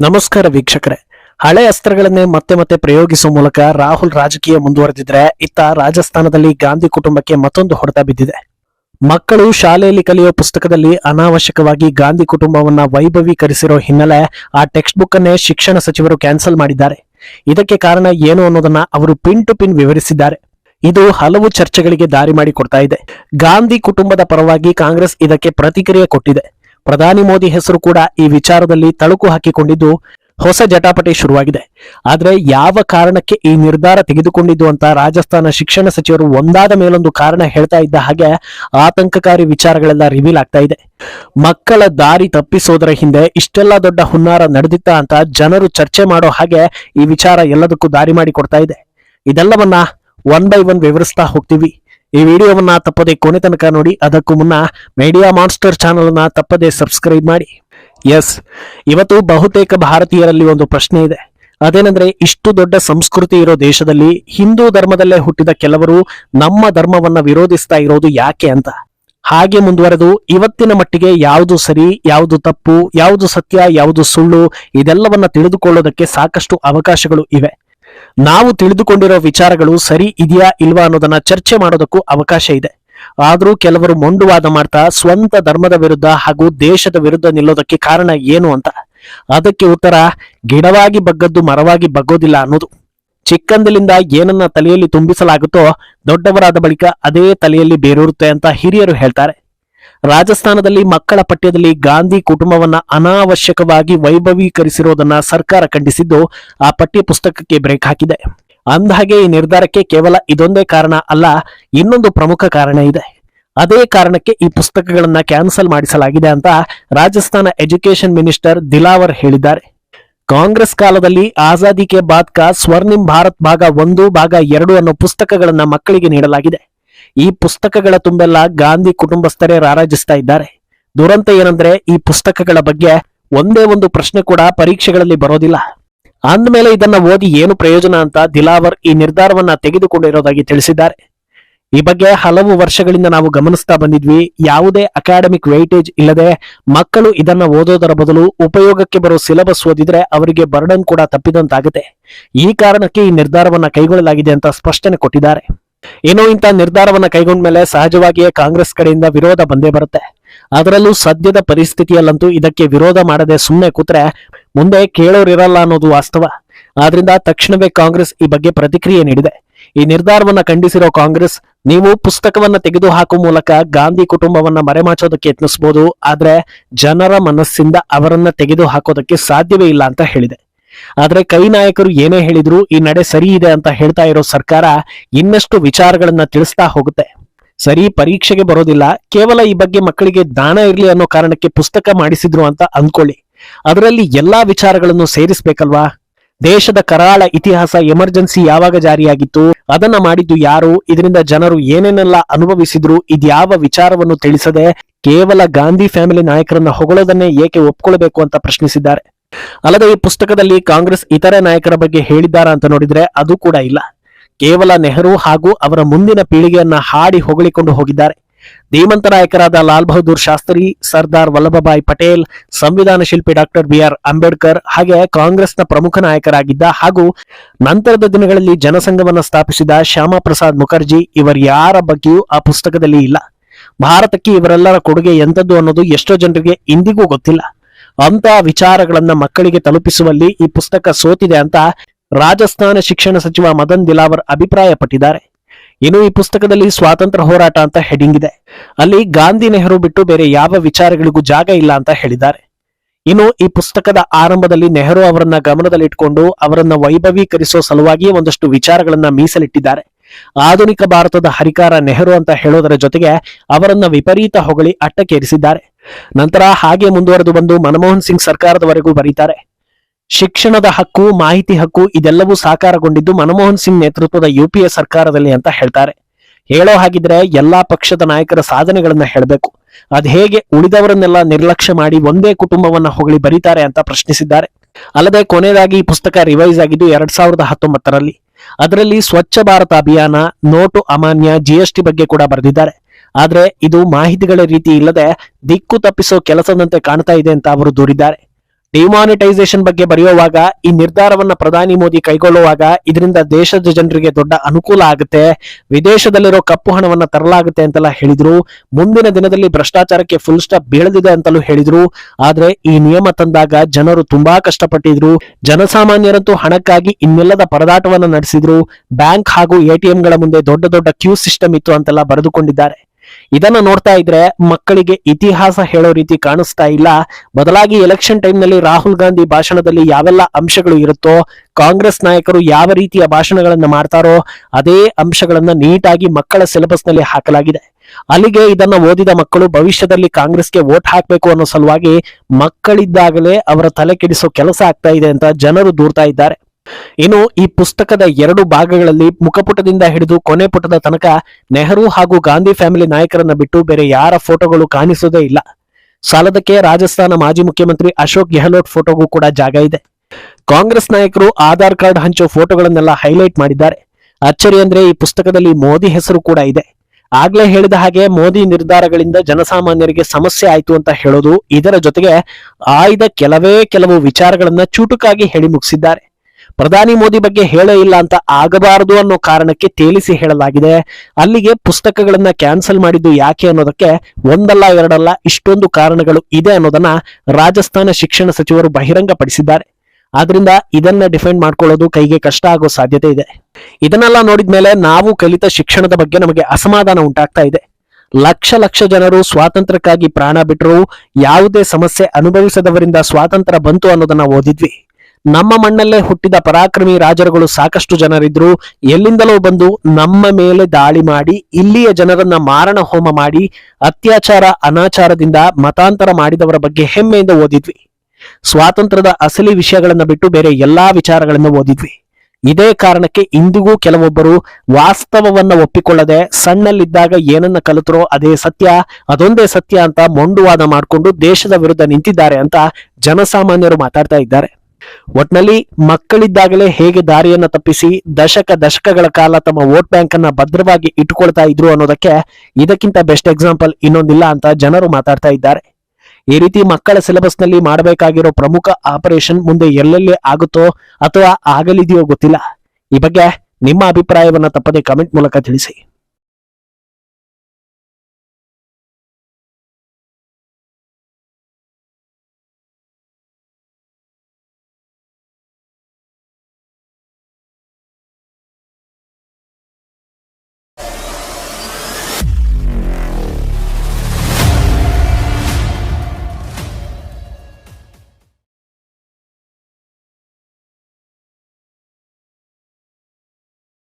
ನಮಸ್ಕಾರ ವೀಕ್ಷಕರೇ. ಹಳೆ ಅಸ್ತ್ರಗಳನ್ನೇ ಮತ್ತೆ ಮತ್ತೆ ಪ್ರಯೋಗಿಸುವ ಮೂಲಕ ರಾಹುಲ್ ರಾಜಕೀಯ ಮುಂದುವರೆದಿದ್ರೆ ಇತ್ತ ರಾಜಸ್ಥಾನದಲ್ಲಿ ಗಾಂಧಿ ಕುಟುಂಬಕ್ಕೆ ಮತ್ತೊಂದು ಹೊಡೆತ ಬಿದ್ದಿದೆ. ಮಕ್ಕಳು ಶಾಲೆಯಲ್ಲಿ ಕಲಿಯೋ ಪುಸ್ತಕದಲ್ಲಿ ಅನಾವಶ್ಯಕವಾಗಿ ಗಾಂಧಿ ಕುಟುಂಬವನ್ನ ವೈಭವೀಕರಿಸಿರೋ ಹಿನ್ನೆಲೆ ಆ ಟೆಕ್ಸ್ಟ್ ಬುಕ್ ಅನ್ನೇ ಶಿಕ್ಷಣ ಸಚಿವರು ಕ್ಯಾನ್ಸಲ್ ಮಾಡಿದ್ದಾರೆ. ಇದಕ್ಕೆ ಕಾರಣ ಏನು ಅನ್ನೋದನ್ನ ಅವರು ಪಿನ್ ಟು ಪಿನ್ ವಿವರಿಸಿದ್ದಾರೆ. ಇದು ಹಲವು ಚರ್ಚೆಗಳಿಗೆ ದಾರಿ ಮಾಡಿಕೊಡ್ತಾ ಇದೆ. ಗಾಂಧಿ ಕುಟುಂಬದ ಪರವಾಗಿ ಕಾಂಗ್ರೆಸ್ ಇದಕ್ಕೆ ಪ್ರತಿಕ್ರಿಯೆ ಕೊಟ್ಟಿದೆ. ಪ್ರಧಾನಿ ಮೋದಿ ಹೆಸರು ಕೂಡ ಈ ವಿಚಾರದಲ್ಲಿ ತಳುಕು ಹಾಕಿಕೊಂಡಿದ್ದು ಹೊಸ ಜಟಾಪಟಿ ಶುರುವಾಗಿದೆ. ಆದರೆ ಯಾವ ಕಾರಣಕ್ಕೆ ಈ ನಿರ್ಧಾರ ತೆಗೆದುಕೊಂಡಿದ್ದು ಅಂತ ರಾಜಸ್ಥಾನ ಶಿಕ್ಷಣ ಸಚಿವರು ಒಂದಾದ ಮೇಲೊಂದು ಕಾರಣ ಹೇಳ್ತಾ ಇದ್ದ ಹಾಗೆ ಆತಂಕಕಾರಿ ವಿಚಾರಗಳೆಲ್ಲ ರಿವೀಲ್ ಆಗ್ತಾ ಇದೆ. ಮಕ್ಕಳ ದಾರಿ ತಪ್ಪಿಸೋದರ ಹಿಂದೆ ಇಷ್ಟೆಲ್ಲ ದೊಡ್ಡ ಹುನ್ನಾರ ನಡೆದಿತ್ತ ಅಂತ ಜನರು ಚರ್ಚೆ ಮಾಡೋ ಹಾಗೆ ಈ ವಿಚಾರ ಎಲ್ಲದಕ್ಕೂ ದಾರಿ ಮಾಡಿಕೊಡ್ತಾ ಇದೆ. ಇದೆಲ್ಲವನ್ನ ಒನ್ ಬೈ ಒನ್ ವಿವರಿಸ್ತಾ ಹೋಗ್ತೀವಿ. ಈ ವಿಡಿಯೋವನ್ನ ತಪ್ಪದೆ ಕೊನೆ ತನಕ ನೋಡಿ, ಅದಕ್ಕೂ ಮುನ್ನ ಮೀಡಿಯಾ ಮಾನ್ಸ್ಟರ್ ಚಾನಲ್ ಅನ್ನ ತಪ್ಪದೆ ಸಬ್ಸ್ಕ್ರೈಬ್ ಮಾಡಿ. ಎಸ್ ಇವತ್ತು ಬಹುತೇಕ ಭಾರತೀಯರಲ್ಲಿ ಒಂದು ಪ್ರಶ್ನೆ ಇದೆ. ಅದೇನೆಂದ್ರೆ, ಇಷ್ಟು ದೊಡ್ಡ ಸಂಸ್ಕೃತಿ ಇರೋ ದೇಶದಲ್ಲಿ ಹಿಂದೂ ಧರ್ಮದಲ್ಲೇ ಹುಟ್ಟಿದ ಕೆಲವರು ನಮ್ಮ ಧರ್ಮವನ್ನ ವಿರೋಧಿಸ್ತಾ ಇರೋದು ಯಾಕೆ ಅಂತ. ಹಾಗೆ ಮುಂದುವರೆದು, ಇವತ್ತಿನ ಮಟ್ಟಿಗೆ ಯಾವುದು ಸರಿ, ಯಾವುದು ತಪ್ಪು, ಯಾವುದು ಸತ್ಯ, ಯಾವುದು ಸುಳ್ಳು, ಇದೆಲ್ಲವನ್ನ ತಿಳಿದುಕೊಳ್ಳೋದಕ್ಕೆ ಸಾಕಷ್ಟು ಅವಕಾಶಗಳು ಇವೆ. ನಾವು ತಿಳಿದುಕೊಂಡಿರೋ ವಿಚಾರಗಳು ಸರಿ ಇದೆಯಾ ಇಲ್ವಾ ಅನ್ನೋದನ್ನ ಚರ್ಚೆ ಮಾಡೋದಕ್ಕೂ ಅವಕಾಶ ಇದೆ. ಆದರೂ ಕೆಲವರು ಮೊಂಡುವಾದ ಮಾಡ್ತಾ ಸ್ವಂತ ಧರ್ಮದ ವಿರುದ್ಧ ಹಾಗೂ ದೇಶದ ವಿರುದ್ಧ ನಿಲ್ಲೋದಕ್ಕೆ ಕಾರಣ ಏನು ಅಂತ? ಅದಕ್ಕೆ ಉತ್ತರ, ಗಿಡವಾಗಿ ಬಗ್ಗದ್ದು ಮರವಾಗಿ ಬಗ್ಗೋದಿಲ್ಲ ಅನ್ನೋದು. ಚಿಕ್ಕಂದಿಲಿಂದ ಏನನ್ನ ತಲೆಯಲ್ಲಿ ತುಂಬಿಸಲಾಗುತ್ತೋ ದೊಡ್ಡವರಾದ ಬಳಿಕ ಅದೇ ತಲೆಯಲ್ಲಿ ಬೇರೂರುತ್ತೆ ಅಂತ ಹಿರಿಯರು ಹೇಳ್ತಾರೆ. ರಾಜಸ್ಥಾನದಲ್ಲಿ ಮಕ್ಕಳ ಪಠ್ಯದಲ್ಲಿ ಗಾಂಧಿ ಕುಟುಂಬವನ್ನ ಅನಾವಶ್ಯಕವಾಗಿ ವೈಭವೀಕರಿಸಿರೋದನ್ನ ಸರ್ಕಾರ ಖಂಡಿಸಿದ್ದು ಆ ಪಠ್ಯ ಪುಸ್ತಕಕ್ಕೆ ಬ್ರೇಕ್ ಹಾಕಿದೆ. ಅಂದಹಾಗೆ ಈ ನಿರ್ಧಾರಕ್ಕೆ ಕೇವಲ ಇದೊಂದೇ ಕಾರಣ ಅಲ್ಲ, ಇನ್ನೊಂದು ಪ್ರಮುಖ ಕಾರಣ ಇದೆ. ಅದೇ ಕಾರಣಕ್ಕೆ ಈ ಪುಸ್ತಕಗಳನ್ನ ಕ್ಯಾನ್ಸಲ್ ಮಾಡಿಸಲಾಗಿದೆ ಅಂತ ರಾಜಸ್ಥಾನ ಎಜುಕೇಶನ್ ಮಿನಿಸ್ಟರ್ ದಿಲಾವರ್ ಹೇಳಿದ್ದಾರೆ. ಕಾಂಗ್ರೆಸ್ ಕಾಲದಲ್ಲಿ ಆಜಾದಿ ಕೆ ಬಾದ್ ಕಾ ಸ್ವರ್ಣಿಂ ಭಾರತ್ ಭಾಗ ಒಂದು ಭಾಗ ಎರಡು ಅನ್ನೋ ಪುಸ್ತಕಗಳನ್ನ ಮಕ್ಕಳಿಗೆ ನೀಡಲಾಗಿದೆ. ಈ ಪುಸ್ತಕಗಳ ತುಂಬೆಲ್ಲ ಗಾಂಧಿ ಕುಟುಂಬಸ್ಥರೇ ರಾರಾಜಿಸ್ತಾ ಇದ್ದಾರೆ. ದುರಂತ ಏನಂದ್ರೆ ಈ ಪುಸ್ತಕಗಳ ಬಗ್ಗೆ ಒಂದೇ ಒಂದು ಪ್ರಶ್ನೆ ಕೂಡ ಪರೀಕ್ಷೆಗಳಲ್ಲಿ ಬರೋದಿಲ್ಲ. ಅಂದಮೇಲೆ ಇದನ್ನ ಓದಿ ಏನು ಪ್ರಯೋಜನ ಅಂತ ದಿಲಾವರ್ ಈ ನಿರ್ಧಾರವನ್ನ ತೆಗೆದುಕೊಂಡಿರೋದಾಗಿ ತಿಳಿಸಿದ್ದಾರೆ. ಈ ಬಗ್ಗೆ ಹಲವು ವರ್ಷಗಳಿಂದ ನಾವು ಗಮನಿಸ್ತಾ ಬಂದಿದ್ವಿ. ಯಾವುದೇ ಅಕಾಡೆಮಿಕ್ ವೈಟೇಜ್ ಇಲ್ಲದೆ ಮಕ್ಕಳು ಇದನ್ನ ಓದೋದರ ಬದಲು ಉಪಯೋಗಕ್ಕೆ ಬರೋ ಸಿಲೆಬಸ್ ಓದಿದ್ರೆ ಅವರಿಗೆ ಬರ್ಡನ್ ಕೂಡ ತಪ್ಪಿದಂತಾಗುತ್ತೆ. ಈ ಕಾರಣಕ್ಕೆ ಈ ನಿರ್ಧಾರವನ್ನ ಕೈಗೊಳ್ಳಲಾಗಿದೆ ಅಂತ ಸ್ಪಷ್ಟನೆ ಕೊಟ್ಟಿದ್ದಾರೆ. ಏನೋ ಇಂಥ ನಿರ್ಧಾರವನ್ನ ಕೈಗೊಂಡ ಮೇಲೆ ಸಹಜವಾಗಿಯೇ ಕಾಂಗ್ರೆಸ್ ಕಡೆಯಿಂದ ವಿರೋಧ ಬಂದೇ ಬರುತ್ತೆ. ಅದರಲ್ಲೂ ಸದ್ಯದ ಪರಿಸ್ಥಿತಿಯಲ್ಲಂತೂ ಇದಕ್ಕೆ ವಿರೋಧ ಮಾಡದೆ ಸುಮ್ಮನೆ ಕೂತ್ರೆ ಮುಂದೆ ಕೇಳೋರಿರಲ್ಲ ಅನ್ನೋದು ವಾಸ್ತವ. ಆದ್ರಿಂದ ತಕ್ಷಣವೇ ಕಾಂಗ್ರೆಸ್ ಈ ಬಗ್ಗೆ ಪ್ರತಿಕ್ರಿಯೆ ನೀಡಿದೆ. ಈ ನಿರ್ಧಾರವನ್ನ ಖಂಡಿಸಿರೋ ಕಾಂಗ್ರೆಸ್, ನೀವು ಪುಸ್ತಕವನ್ನ ತೆಗೆದು ತೆಗೆದುಹಾಕುವ ಮೂಲಕ ಗಾಂಧಿ ಕುಟುಂಬವನ್ನ ಮರೆಮಾಚೋದಕ್ಕೆ ಯತ್ನಿಸಬಹುದು ಆದ್ರೆ ಜನರ ಮನಸ್ಸಿಂದ ಅವರನ್ನ ತೆಗೆದು ಹಾಕೋದಕ್ಕೆ ಸಾಧ್ಯವೇ ಇಲ್ಲ ಅಂತ ಹೇಳಿದೆ. ಆದ್ರೆ ಕೈ ನಾಯಕರು ಏನೇ ಹೇಳಿದ್ರು ಈ ನಡೆ ಸರಿ ಇದೆ ಅಂತ ಹೇಳ್ತಾ ಇರೋ ಸರ್ಕಾರ ಇನ್ನಷ್ಟು ವಿಚಾರಗಳನ್ನ ತಿಳಿಸ್ತಾ ಹೋಗುತ್ತೆ. ಸರಿ, ಪರೀಕ್ಷೆಗೆ ಬರೋದಿಲ್ಲ, ಕೇವಲ ಈ ಬಗ್ಗೆ ಮಕ್ಕಳಿಗೆ ದಾನ ಇರಲಿ ಅನ್ನೋ ಕಾರಣಕ್ಕೆ ಪುಸ್ತಕ ಮಾಡಿಸಿದ್ರು ಅಂತ ಅಂದ್ಕೊಳ್ಳಿ ಅದರಲ್ಲಿ ಎಲ್ಲಾ ವಿಚಾರಗಳನ್ನು ಸೇರಿಸ್ಬೇಕಲ್ವಾ? ದೇಶದ ಕರಾಳ ಇತಿಹಾಸ ಎಮರ್ಜೆನ್ಸಿ ಯಾವಾಗ ಜಾರಿಯಾಗಿತ್ತು? ಅದನ್ನ ಮಾಡಿದ್ದು ಯಾರು? ಇದರಿಂದ ಜನರು ಏನೇನೆಲ್ಲ ಅನುಭವಿಸಿದ್ರು? ಇದ್ಯಾವ ವಿಚಾರವನ್ನು ತಿಳಿಸದೆ ಕೇವಲ ಗಾಂಧಿ ಫ್ಯಾಮಿಲಿ ನಾಯಕರನ್ನ ಹೊಗಳೋದನ್ನೇ ಏಕೆ ಒಪ್ಕೊಳ್ಬೇಕು ಅಂತ ಪ್ರಶ್ನಿಸಿದ್ದಾರೆ. ಅಲ್ಲದೆ ಈ ಪುಸ್ತಕದಲ್ಲಿ ಕಾಂಗ್ರೆಸ್ ಇತರೆ ನಾಯಕರ ಬಗ್ಗೆ ಹೇಳಿದ್ದಾರಾ ಅಂತ ನೋಡಿದ್ರೆ ಅದು ಕೂಡ ಇಲ್ಲ. ಕೇವಲ ನೆಹರು ಹಾಗೂ ಅವರ ಮುಂದಿನ ಪೀಳಿಗೆಯನ್ನ ಹಾಡಿ ಹೊಗಳಿಕೊಂಡು ಹೋಗಿದ್ದಾರೆ. ಧೀಮಂತ ನಾಯಕರಾದ ಲಾಲ್ ಬಹದ್ದೂರ್ ಶಾಸ್ತ್ರಿ, ಸರ್ದಾರ್ ವಲ್ಲಭಭಾಯ್ ಪಟೇಲ್, ಸಂವಿಧಾನ ಶಿಲ್ಪಿ ಡಾಕ್ಟರ್ ಬಿ ಆರ್ ಅಂಬೇಡ್ಕರ್ ಹಾಗೆ ಕಾಂಗ್ರೆಸ್ನ ಪ್ರಮುಖ ನಾಯಕರಾಗಿದ್ದ ಹಾಗೂ ನಂತರದ ದಿನಗಳಲ್ಲಿ ಜನಸಂಘವನ್ನ ಸ್ಥಾಪಿಸಿದ ಶ್ಯಾಮಾ ಪ್ರಸಾದ್ ಮುಖರ್ಜಿ ಇವರ ಯಾರ ಬಗ್ಗೆಯೂ ಆ ಪುಸ್ತಕದಲ್ಲಿ ಇಲ್ಲ. ಭಾರತಕ್ಕೆ ಇವರೆಲ್ಲರ ಕೊಡುಗೆ ಎಂಥದ್ದು ಅನ್ನೋದು ಎಷ್ಟೋ ಜನರಿಗೆ ಇಂದಿಗೂ ಗೊತ್ತಿಲ್ಲ. ಅಂತ ವಿಚಾರಗಳನ್ನ ಮಕ್ಕಳಿಗೆ ತಲುಪಿಸುವಲ್ಲಿ ಈ ಪುಸ್ತಕ ಸೋತಿದೆ ಅಂತ ರಾಜಸ್ಥಾನ ಶಿಕ್ಷಣ ಸಚಿವ ಮದನ್ ದಿಲಾವರ್ ಅಭಿಪ್ರಾಯಪಟ್ಟಿದ್ದಾರೆ. ಇನ್ನು ಈ ಪುಸ್ತಕದಲ್ಲಿ ಸ್ವಾತಂತ್ರ್ಯ ಹೋರಾಟ ಅಂತ ಹೆಡಿಂಗ್ ಇದೆ. ಅಲ್ಲಿ ಗಾಂಧಿ ನೆಹರು ಬಿಟ್ಟು ಬೇರೆ ಯಾವ ವಿಚಾರಗಳಿಗೂ ಜಾಗ ಇಲ್ಲ ಅಂತ ಹೇಳಿದ್ದಾರೆ. ಇನ್ನು ಈ ಪುಸ್ತಕದ ಆರಂಭದಲ್ಲಿ ನೆಹರು ಅವರನ್ನ ಗಮನದಲ್ಲಿಟ್ಕೊಂಡು ಅವರನ್ನ ವೈಭವೀಕರಿಸೋ ಸಲುವಾಗಿಯೇ ಒಂದಷ್ಟು ವಿಚಾರಗಳನ್ನ ಮೀಸಲಿಟ್ಟಿದ್ದಾರೆ. ಆಧುನಿಕ ಭಾರತದ ಹರಿಕಾರ ನೆಹರು ಅಂತ ಹೇಳೋದರ ಜೊತೆಗೆ ಅವರನ್ನ ವಿಪರೀತ ಹೊಗಳಿ ಅಟ್ಟಕ್ಕೇರಿಸಿದ್ದಾರೆ. ನಂತರ ಹಾಗೆ ಮುಂದುವರೆದು ಬಂದು ಮನಮೋಹನ್ ಸಿಂಗ್ ಸರ್ಕಾರದವರೆಗೂ ಬರೀತಾರೆ. ಶಿಕ್ಷಣದ ಹಕ್ಕು, ಮಾಹಿತಿ ಹಕ್ಕು ಇದೆಲ್ಲವೂ ಸಾಕಾರಗೊಂಡಿದ್ದು ಮನಮೋಹನ್ ಸಿಂಗ್ ನೇತೃತ್ವದ ಯುಪಿಎ ಸರ್ಕಾರದಲ್ಲಿ ಅಂತ ಹೇಳ್ತಾರೆ. ಹೇಳೋ ಹಾಗಿದ್ರೆ ಎಲ್ಲಾ ಪಕ್ಷದ ನಾಯಕರ ಸಾಧನೆಗಳನ್ನ ಹೇಳಬೇಕು. ಅದ್ ಹೇಗೆ ಉಳಿದವರನ್ನೆಲ್ಲ ನಿರ್ಲಕ್ಷ್ಯ ಮಾಡಿ ಒಂದೇ ಕುಟುಂಬವನ್ನ ಹೊಗಳಿ ಬರೀತಾರೆ ಅಂತ ಪ್ರಶ್ನಿಸಿದ್ದಾರೆ. ಅಲ್ಲದೆ ಕೊನೆಯದಾಗಿ ಈ ಪುಸ್ತಕ ರಿವೈಸ್ ಆಗಿದ್ದು ಎರಡ್ ಸಾವಿರದ ಹತ್ತೊಂಬತ್ತರಲ್ಲಿ. ಅದರಲ್ಲಿ ಸ್ವಚ್ಛ ಭಾರತ ಅಭಿಯಾನ, ನೋಟು ಅಮಾನ್ಯ ಜಿಎಸ್ಟಿ ಬಗ್ಗೆ ಕೂಡ ಬರೆದಿದ್ದಾರೆ. ಆದರೆ ಇದು ಮಾಹಿತಿಗಳ ರೀತಿ ಇಲ್ಲದೆ ದಿಕ್ಕು ತಪ್ಪಿಸೋ ಕೆಲಸದಂತೆ ಕಾಣ್ತಾ ಇದೆ ಅಂತ ಅವರು ದೂರಿದ್ದಾರೆ. ಡಿಮಾನಿಟೈಸೇಷನ್ ಬಗ್ಗೆ ಬರೆಯುವಾಗ, ಈ ನಿರ್ಧಾರವನ್ನ ಪ್ರಧಾನಿ ಮೋದಿ ಕೈಗೊಳ್ಳುವಾಗ ಇದರಿಂದ ದೇಶದ ಜನರಿಗೆ ದೊಡ್ಡ ಅನುಕೂಲ ಆಗುತ್ತೆ, ವಿದೇಶದಲ್ಲಿರೋ ಕಪ್ಪು ಹಣವನ್ನ ತರಲಾಗುತ್ತೆ ಅಂತೆಲ್ಲ ಹೇಳಿದ್ರು. ಮುಂದಿನ ದಿನದಲ್ಲಿ ಭ್ರಷ್ಟಾಚಾರಕ್ಕೆ ಫುಲ್ ಸ್ಟಾಪ್ ಬೀಳದಿದೆ ಅಂತಲೂ ಹೇಳಿದ್ರು. ಆದ್ರೆ ಈ ನಿಯಮ ತಂದಾಗ ಜನರು ತುಂಬಾ ಕಷ್ಟಪಟ್ಟಿದ್ರು. ಜನಸಾಮಾನ್ಯರಂತೂ ಹಣಕ್ಕಾಗಿ ಇನ್ನೆಲ್ಲದ ಪರದಾಟವನ್ನ ನಡೆಸಿದ್ರು. ಬ್ಯಾಂಕ್ ಹಾಗೂ ಎಟಿಎಂಗಳ ಮುಂದೆ ದೊಡ್ಡ ದೊಡ್ಡ ಕ್ಯೂ ಸಿಸ್ಟಮ್ ಇತ್ತು ಅಂತೆಲ್ಲ ಬರೆದುಕೊಂಡಿದ್ದಾರೆ. ಇದನ್ನ ನೋಡ್ತಾ ಇದ್ರೆ ಮಕ್ಕಳಿಗೆ ಇತಿಹಾಸ ಹೇಳೋ ರೀತಿ ಕಾಣಿಸ್ತಾ ಇಲ್ಲ. ಬದಲಾಗಿ ಎಲೆಕ್ಷನ್ ಟೈಮ್ನಲ್ಲಿ ರಾಹುಲ್ ಗಾಂಧಿ ಭಾಷಣದಲ್ಲಿ ಯಾವೆಲ್ಲ ಅಂಶಗಳು ಇರುತ್ತೋ, ಕಾಂಗ್ರೆಸ್ ನಾಯಕರು ಯಾವ ರೀತಿಯ ಭಾಷಣಗಳನ್ನ ಮಾಡ್ತಾರೋ, ಅದೇ ಅಂಶಗಳನ್ನ ನೀಟಾಗಿ ಮಕ್ಕಳ ಸಿಲೆಬಸ್ನಲ್ಲಿ ಹಾಕಲಾಗಿದೆ. ಅಲ್ಲಿಗೆ ಇದನ್ನ ಓದಿದ ಮಕ್ಕಳು ಭವಿಷ್ಯದಲ್ಲಿ ಕಾಂಗ್ರೆಸ್ಗೆ ವೋಟ್ ಹಾಕಬೇಕು ಅನ್ನೋ ಸಲುವಾಗಿ ಮಕ್ಕಳಿದ್ದಾಗಲೇ ಅವರ ತಲೆ ಕೆಡಿಸೋ ಕೆಲಸ ಆಗ್ತಾ ಇದೆ ಅಂತ ಜನರು ದೂರ್ತಾ ಇದ್ದಾರೆ. ಇನ್ನು ಈ ಪುಸ್ತಕದ ಎರಡು ಭಾಗಗಳಲ್ಲಿ ಮುಖಪುಟದಿಂದ ಹಿಡಿದು ಕೊನೆ ಪುಟದ ತನಕ ನೆಹರು ಹಾಗೂ ಗಾಂಧಿ ಫ್ಯಾಮಿಲಿ ನಾಯಕರನ್ನ ಬಿಟ್ಟು ಬೇರೆ ಯಾರ ಫೋಟೋಗಳು ಕಾಣಿಸೋದೇ ಇಲ್ಲ. ಸಾಲದಕ್ಕೆ ರಾಜಸ್ಥಾನ ಮಾಜಿ ಮುಖ್ಯಮಂತ್ರಿ ಅಶೋಕ್ ಗೆಹ್ಲೋಟ್ ಫೋಟೋಗೂ ಕೂಡ ಜಾಗ ಇದೆ. ಕಾಂಗ್ರೆಸ್ ನಾಯಕರು ಆಧಾರ್ ಕಾರ್ಡ್ ಹಂಚೋ ಫೋಟೋಗಳನ್ನೆಲ್ಲ ಹೈಲೈಟ್ ಮಾಡಿದ್ದಾರೆ. ಅಚ್ಚರಿ ಅಂದ್ರೆ ಈ ಪುಸ್ತಕದಲ್ಲಿ ಮೋದಿ ಹೆಸರು ಕೂಡ ಇದೆ. ಆಗ್ಲೇ ಹೇಳಿದ ಹಾಗೆ ಮೋದಿ ನಿರ್ಧಾರಗಳಿಂದ ಜನಸಾಮಾನ್ಯರಿಗೆ ಸಮಸ್ಯೆ ಆಯ್ತು ಅಂತ ಹೇಳೋದು ಇದರ ಜೊತೆಗೆ ಆಯ್ದ ಕೆಲವೇ ಕೆಲವು ವಿಚಾರಗಳನ್ನ ಚುಟುಕಾಗಿ ಹೇಳಿ ಮುಗಿಸಿದ್ದಾರೆ ಪ್ರಧಾನಿ ಮೋದಿ ಬಗ್ಗೆ ಹೇಳೇ ಇಲ್ಲ ಅಂತ ಆಗಬಾರದು ಅನ್ನೋ ಕಾರಣಕ್ಕೆ ತೇಲಿಸಿ ಹೇಳಲಾಗಿದೆ. ಅಲ್ಲಿಗೆ ಪುಸ್ತಕಗಳನ್ನ ಕ್ಯಾನ್ಸಲ್ ಮಾಡಿದ್ದು ಯಾಕೆ ಅನ್ನೋದಕ್ಕೆ ಒಂದಲ್ಲ ಎರಡಲ್ಲ ಇಷ್ಟೊಂದು ಕಾರಣಗಳು ಇದೆ ಅನ್ನೋದನ್ನ ರಾಜಸ್ಥಾನ ಶಿಕ್ಷಣ ಸಚಿವರು ಬಹಿರಂಗಪಡಿಸಿದ್ದಾರೆ. ಆದ್ರಿಂದ ಇದನ್ನ ಡಿಫೆಂಡ್ ಮಾಡ್ಕೊಳ್ಳೋದು ಕೈಗೆ ಕಷ್ಟ ಆಗೋ ಸಾಧ್ಯತೆ ಇದೆ. ಇದನ್ನೆಲ್ಲ ನೋಡಿದ ಮೇಲೆ ನಾವು ಕಲಿತ ಶಿಕ್ಷಣದ ಬಗ್ಗೆ ನಮಗೆ ಅಸಮಾಧಾನ ಉಂಟಾಗ್ತಾ ಇದೆ. ಲಕ್ಷ ಲಕ್ಷ ಜನರು ಸ್ವಾತಂತ್ರ್ಯಕ್ಕಾಗಿ ಪ್ರಾಣ ಬಿಟ್ಟರು ಯಾವುದೇ ಸಮಸ್ಯೆ ಅನುಭವಿಸದವರಿಂದ ಸ್ವಾತಂತ್ರ್ಯ ಬಂತು ಅನ್ನೋದನ್ನ ಓದಿದ್ವಿ. ನಮ್ಮ ಮಣ್ಣಲ್ಲೇ ಹುಟ್ಟಿದ ಪರಾಕ್ರಮಿ ರಾಜರುಗಳು ಸಾಕಷ್ಟು ಜನರಿದ್ರು. ಎಲ್ಲಿಂದಲೋ ಬಂದು ನಮ್ಮ ಮೇಲೆ ದಾಳಿ ಮಾಡಿ, ಇಲ್ಲಿಯ ಜನರನ್ನ ಮಾರಣ ಹೋಮ ಮಾಡಿ, ಅತ್ಯಾಚಾರ, ಅನಾಚಾರದಿಂದ ಮತಾಂತರ ಮಾಡಿದವರ ಬಗ್ಗೆ ಹೆಮ್ಮೆಯಿಂದ ಓದಿದ್ವಿ. ಸ್ವಾತಂತ್ರ್ಯದ ಅಸಲಿ ವಿಷಯಗಳನ್ನ ಬಿಟ್ಟು ಬೇರೆ ಎಲ್ಲಾ ವಿಚಾರಗಳನ್ನ ಓದಿದ್ವಿ. ಇದೇ ಕಾರಣಕ್ಕೆ ಇಂದಿಗೂ ಕೆಲವೊಬ್ಬರು ವಾಸ್ತವವನ್ನ ಒಪ್ಪಿಕೊಳ್ಳದೆ ಸಣ್ಣಲ್ಲಿದ್ದಾಗ ಏನನ್ನ ಕಲಿತರೋ ಅದೇ ಸತ್ಯ, ಅದೊಂದೇ ಸತ್ಯ ಅಂತ ಮೊಂಡುವಾದ ಮಾಡಿಕೊಂಡು ದೇಶದ ವಿರುದ್ಧ ನಿಂತಿದ್ದಾರೆ ಅಂತ ಜನಸಾಮಾನ್ಯರು ಮಾತಾಡ್ತಾ ಇದ್ದಾರೆ. ಒಟ್ನಲ್ಲಿ ಮಕ್ಕಳಿದ್ದಾಗಲೇ ಹೇಗೆ ದಾರಿಯನ್ನ ತಪ್ಪಿಸಿ ದಶಕ ದಶಕಗಳ ಕಾಲ ತಮ್ಮ ವೋಟ್ ಬ್ಯಾಂಕ್ ಅನ್ನ ಭದ್ರವಾಗಿ ಇಟ್ಟುಕೊಳ್ತಾ ಇದ್ರು ಅನ್ನೋದಕ್ಕೆ ಇದಕ್ಕಿಂತ ಬೆಸ್ಟ್ ಎಕ್ಸಾಂಪಲ್ ಇನ್ನೊಂದಿಲ್ಲ ಅಂತ ಜನರು ಮಾತಾಡ್ತಾ ಇದ್ದಾರೆ. ಈ ರೀತಿ ಮಕ್ಕಳ ಸಿಲೆಬಸ್ನಲ್ಲಿ ಮಾಡಬೇಕಾಗಿರೋ ಪ್ರಮುಖ ಆಪರೇಷನ್ ಮುಂದೆ ಎಲ್ಲೆಲ್ಲಿ ಆಗುತ್ತೋ ಅಥವಾ ಆಗಲಿದೆಯೋ ಗೊತ್ತಿಲ್ಲ. ಈ ಬಗ್ಗೆ ನಿಮ್ಮ ಅಭಿಪ್ರಾಯವನ್ನ ತಪ್ಪದೆ ಕಮೆಂಟ್ ಮೂಲಕ ತಿಳಿಸಿ.